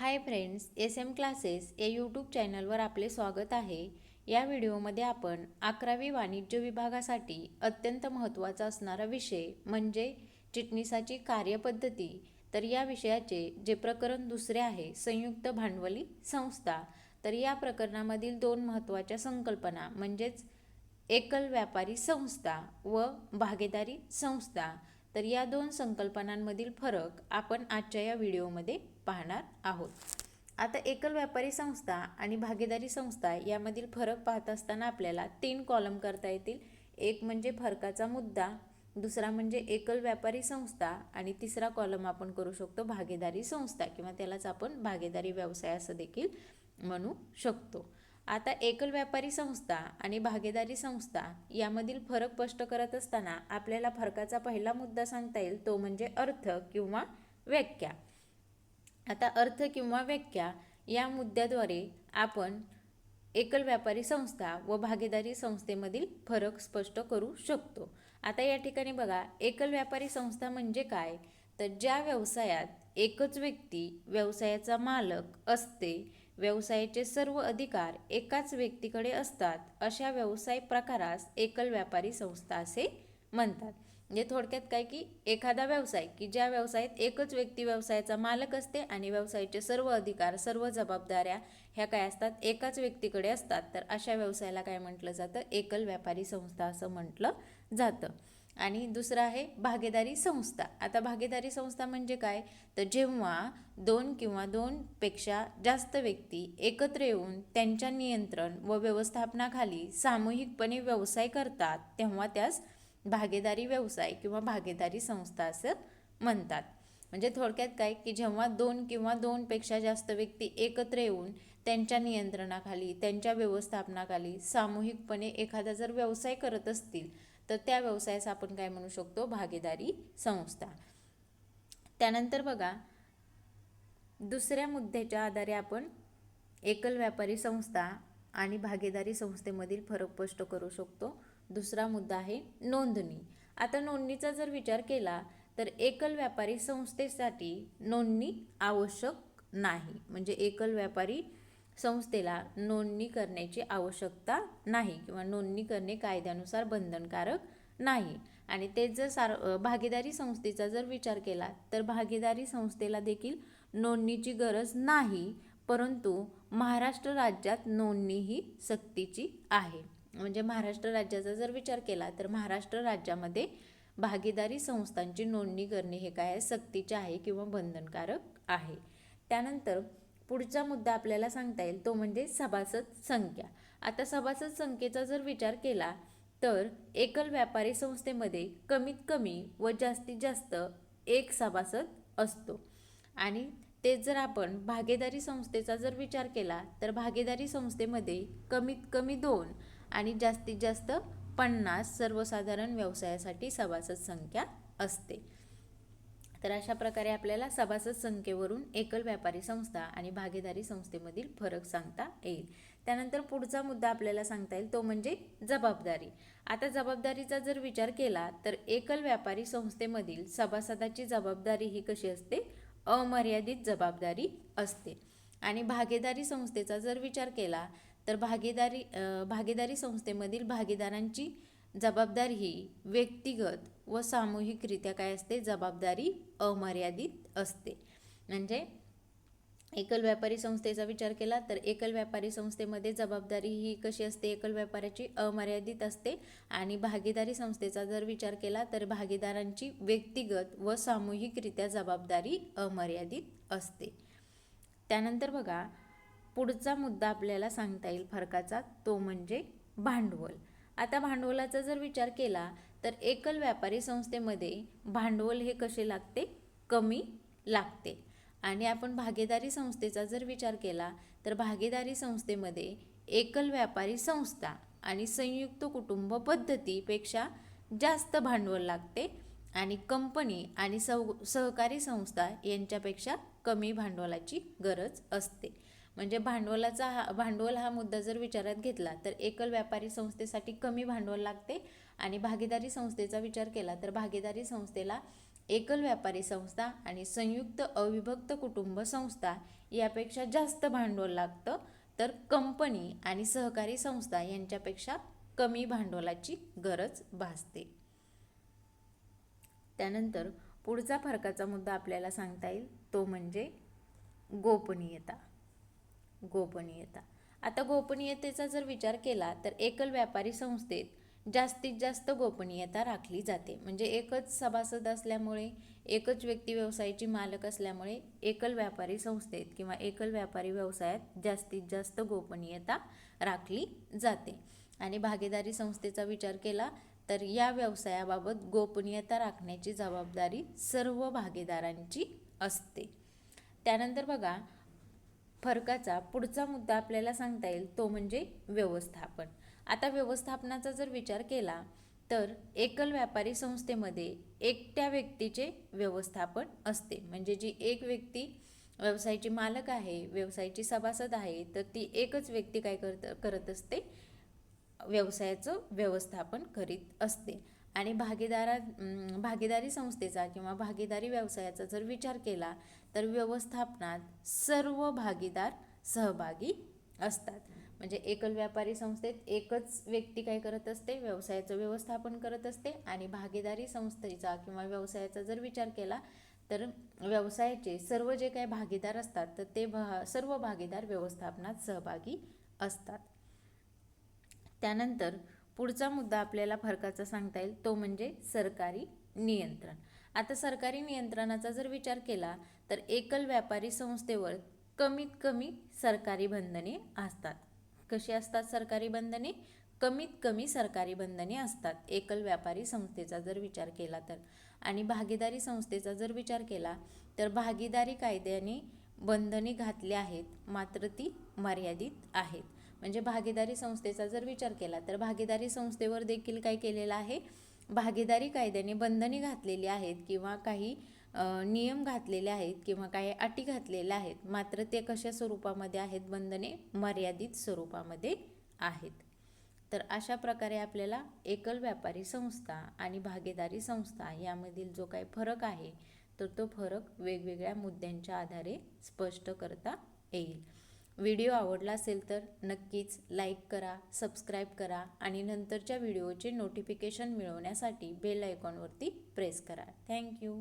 Hi friends S M classes या YouTube चॅनलवर आपले स्वागत आहे. या व्हिडिओमध्ये आपण अकरावी वाणिज्य विभागासाठी अत्यंत महत्त्वाचा असणारा विषय म्हणजे चिटणीसाची कार्यपद्धती. तर या विषयाचे जे प्रकरण दुसरे आहे संयुक्त भांडवली संस्था. तर या प्रकरणामधील दोन महत्त्वाच्या संकल्पना म्हणजेच एकल व्यापारी संस्था व भागीदारी संस्था. तर या दोन संकल्पनांमधील फरक आपण आजच्या या व्हिडिओमध्ये पाहणार आहोत. आता एकल व्यापारी संस्था आणि भागीदारी संस्था यामधील फरक पाहत असताना आपल्याला तीन कॉलम करता येतील. एक म्हणजे फरकाचा मुद्दा दुसरा म्हणजे एकल व्यापारी संस्था आणि तिसरा कॉलम आपण करू शकतो भागीदारी संस्था किंवा त्यालाच आपण भागीदारी व्यवसाय असं देखील म्हणू शकतो. आता एकल व्यापारी संस्था आणि भागीदारी संस्था यामधील फरक स्पष्ट करत असताना आपल्याला फरकाचा पहिला मुद्दा सांगता येईल तो म्हणजे अर्थ किंवा व्याख्या. आता अर्थ किंवा व्याख्या या मुद्द्याद्वारे आपण एकल व्यापारी संस्था व भागीदारी संस्थेमधील फरक स्पष्ट करू शकतो. आता या ठिकाणी बघा एकल व्यापारी संस्था म्हणजे काय? तर ज्या व्यवसायात एकच व्यक्ती व्यवसायाचा मालक असते व्यवसायाचे सर्व अधिकार एकाच व्यक्तीकडे असतात अशा व्यवसाय प्रकारास एकल व्यापारी संस्था असे म्हणतात. म्हणजे थोडक्यात काय की एखादा व्यवसाय की ज्या व्यवसायात एकच व्यक्ती व्यवसायाचा मालक असते आणि व्यवसायाचे सर्व अधिकार सर्व जबाबदाऱ्या ह्या काय असतात? एकाच व्यक्तीकडे असतात. तर अशा व्यवसायाला काय म्हटलं जातं? एकल व्यापारी संस्था असं म्हटलं जातं. आणि दुसरं आहे भागीदारी संस्था. आता भागीदारी संस्था म्हणजे काय? तर जेव्हा दोन किंवा दोनपेक्षा जास्त व्यक्ती एकत्र येऊन त्यांच्या नियंत्रण व व्यवस्थापनाखाली सामूहिकपणे व्यवसाय करतात तेव्हा त्यास भागीदारी व्यवसाय किंवा भागीदारी संस्था असं म्हणतात. म्हणजे थोडक्यात काय की जेव्हा दोन किंवा दोनपेक्षा जास्त व्यक्ती एकत्र येऊन त्यांच्या नियंत्रणाखाली त्यांच्या व्यवस्थापनाखाली सामूहिकपणे एखादा जर व्यवसाय करत असतील तर त्या व्यवसायास आपण काय म्हणू शकतो? भागीदारी संस्था. त्यानंतर बघा दुसऱ्या मुद्द्याच्या आधारे आपण एकल व्यापारी संस्था आणि भागीदारी संस्थेमधील फरक स्पष्ट करू शकतो. दुसरा मुद्दा आहे नोंदणी. आता नोंदणीचा जर विचार केला तर एकल व्यापारी संस्थेसाठी नोंदणी आवश्यक नाही. म्हणजे एकल व्यापारी संस्थेला नोंदणी करण्याची आवश्यकता नाही किंवा नोंदणी करणे कायद्यानुसार बंधनकारक नाही. आणि तेच जर सार भागीदारी संस्थेचा जर विचार केला तर भागीदारी संस्थेला देखील नोंदणीची गरज नाही. परंतु महाराष्ट्र राज्यात नोंदणी ही सक्तीची आहे. म्हणजे महाराष्ट्र राज्याचा जर विचार केला तर महाराष्ट्र राज्यामध्ये भागीदारी संस्थांची नोंदणी करणे हे काय सक्तीचे आहे किंवा बंधनकारक आहे. त्यानंतर पुढचा मुद्दा आपल्याला सांगता येईल तो म्हणजे सभासद संख्या. आता सभासद संख्येचा जर विचार केला तर एकल व्यापारी संस्थेमध्ये कमीत कमी व जास्तीत जास्त एक सभासद असतो. आणि तेच जर आपण भागीदारी संस्थेचा जर विचार केला तर भागीदारी संस्थेमध्ये कमीत कमी दोन आणि जास्तीत जास्त पन्नास सर्वसाधारण व्यवसायासाठी सभासद संख्या असते. तर अशा प्रकारे आपल्याला सभासद संख्येवरून एकल व्यापारी संस्था आणि भागीदारी संस्थेमधील फरक सांगता येईल. त्यानंतर पुढचा मुद्दा आपल्याला सांगता येईल तो म्हणजे जबाबदारी. आता जबाबदारीचा जर विचार केला तर एकल व्यापारी संस्थेमधील सभासदाची जबाबदारी ही कशी असते? अमर्यादित जबाबदारी असते. आणि भागीदारी संस्थेचा जर विचार केला तर भागीदारी भागीदारी संस्थेमधील भागीदारांची जबाबदारी ही व्यक्तिगत व सामूहिकरित्या काय असते? जबाबदारी अमर्यादित असते. म्हणजे एकल व्यापारी संस्थेचा विचार केला तर एकल व्यापारी संस्थेमध्ये जबाबदारी ही कशी असते? एकल व्यापाऱ्याची अमर्यादित असते आणि भागीदारी संस्थेचा जर विचार केला तर भागीदारांची व्यक्तिगत व सामूहिकरित्या जबाबदारी अमर्यादित असते. त्यानंतर बघा पुढचा मुद्दा आपल्याला सांगता येईल फरकाचा तो म्हणजे भांडवल. आता भांडवलाचा जर विचार केला तर एकल व्यापारी संस्थेमध्ये भांडवल हे कसे लागते? कमी लागते. आणि आपण भागीदारी संस्थेचा जर विचार केला तर भागीदारी संस्थेमध्ये एकल व्यापारी संस्था आणि संयुक्त कुटुंब पद्धतीपेक्षा जास्त भांडवल लागते आणि कंपनी आणि सह सहकारी संस्था यांच्यापेक्षा कमी भांडवलाची गरज असते. म्हणजे भांडवलाचा हा भांडवल हा मुद्दा जर विचारात घेतला तर एकल व्यापारी संस्थेसाठी कमी भांडवल लागते आणि भागीदारी संस्थेचा विचार केला तर भागीदारी संस्थेला एकल व्यापारी संस्था आणि संयुक्त अविभक्त कुटुंब संस्था यापेक्षा जास्त भांडवल लागतं तर कंपनी आणि सहकारी संस्था यांच्यापेक्षा कमी भांडवलाची गरज भासते. त्यानंतर पुढचा फरकाचा मुद्दा आपल्याला सांगता येईल तो म्हणजे गोपनीयता. गोपनीयता. आता गोपनीयतेचा जर विचार केला तर एकल व्यापारी संस्थेत जास्तीत जास्त गोपनीयता राखली जाते. म्हणजे एकच सभासद असल्यामुळे एकच व्यक्ती व्यवसायाची मालक असल्यामुळे एकल व्यापारी संस्थेत किंवा एकल व्यापारी व्यवसायात जास्तीत जास्त गोपनीयता राखली जाते. आणि भागीदारी संस्थेचा विचार केला तर या व्यवसायाबाबत गोपनीयता राखण्याची जबाबदारी सर्व भागीदारांची असते. त्यानंतर बघा फरकाचा पुढचा मुद्दा आपल्याला सांगता येईल तो म्हणजे व्यवस्थापन. आता व्यवस्थापनाचा जर विचार केला तर एकल व्यापारी संस्थेमध्ये एकट्या व्यक्तीचे व्यवस्थापन असते. म्हणजे जी एक व्यक्ती व्यवसायाची मालक आहे व्यवसायाची सभासद आहे तर ती एकच व्यक्ती काय करत करत असते? व्यवसायाचं व्यवस्थापन करीत असते. आणि भागीदारा भागीदारी संस्थेचा किंवा भागीदारी व्यवसायाचा जर विचार केला तर व्यवस्थापनात सर्व भागीदार सहभागी असतात. म्हणजे एकल व्यापारी संस्थेत एकच व्यक्ती काय करत असते? व्यवसायाचं व्यवस्थापन करत असते. आणि भागीदारी संस्थेचा किंवा व्यवसायाचा जर विचार केला तर व्यवसायाचे सर्व जे काही भागीदार असतात तर ते भा सर्व भागीदार व्यवस्थापनात सहभागी असतात. त्यानंतर पुढचा मुद्दा आपल्याला फरकाचा सांगता येईल तो म्हणजे सरकारी नियंत्रण. आता सरकारी नियंत्रणाचा जर विचार केला तर एकल व्यापारी संस्थेवर कमीत कमी सरकारी बंधने असतात. कशी असतात सरकारी बंधने? कमीत कमी सरकारी बंधने असतात. एकल व्यापारी संस्थेचा जर विचार केला तर. आणि भागीदारी संस्थेचा जर विचार केला तर भागीदारी कायद्याने बंधने घातली आहेत मात्र ती मर्यादित आहेत. म्हणजे भागीदारी संस्थेचा जर विचार केला तर भागीदारी संस्थेवर देखील काय केलेलं आहे? भागीदारी कायद्याने बंधने घातलेली आहेत किंवा काही नियम घातलेले आहेत किंवा काही अटी घातलेल्या आहेत मात्र ते कशा स्वरूपामध्ये आहेत? बंधने मर्यादित स्वरूपामध्ये आहेत. तर अशा प्रकारे आपल्याला एकल व्यापारी संस्था आणि भागीदारी संस्था यामधील जो काही फरक आहे तर तो फरक वेगवेगळ्या मुद्द्यांच्या आधारे स्पष्ट करता येईल. व्हिडिओ आवडला असेल तर नक्कीच लाईक करा सबस्क्राईब करा आणि नंतरच्या व्हिडिओचे नोटिफिकेशन मिळवण्यासाठी बेल आयकॉनवरती प्रेस करा. Thank you